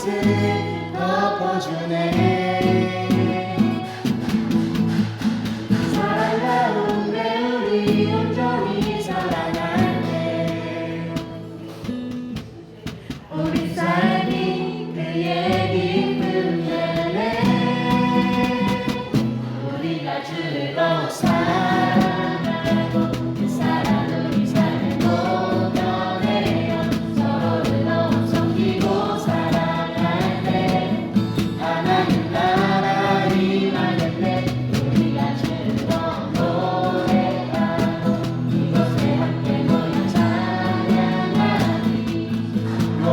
것을 덮어주네.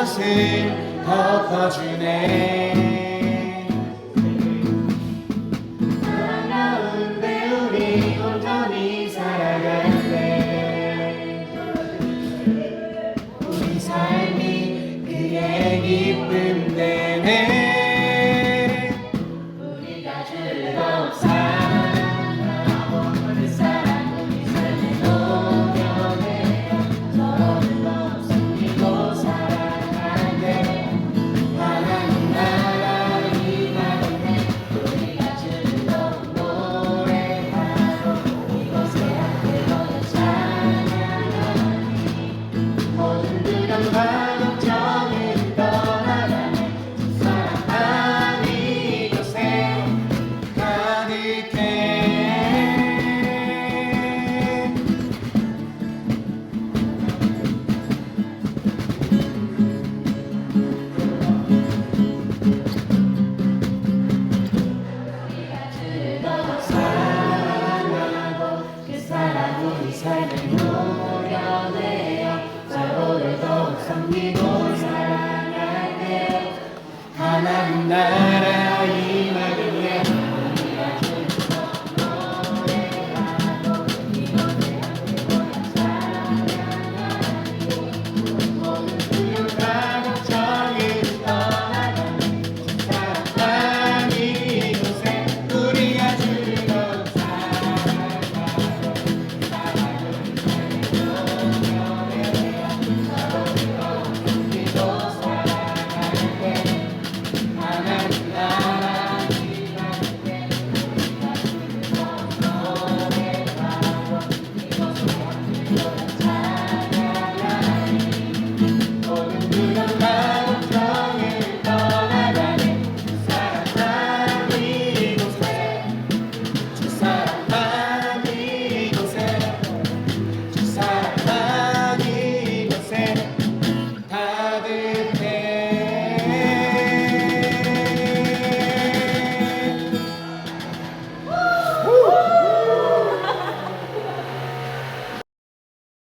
us in, help us remain. 섬기고 사랑할 때 하나님 날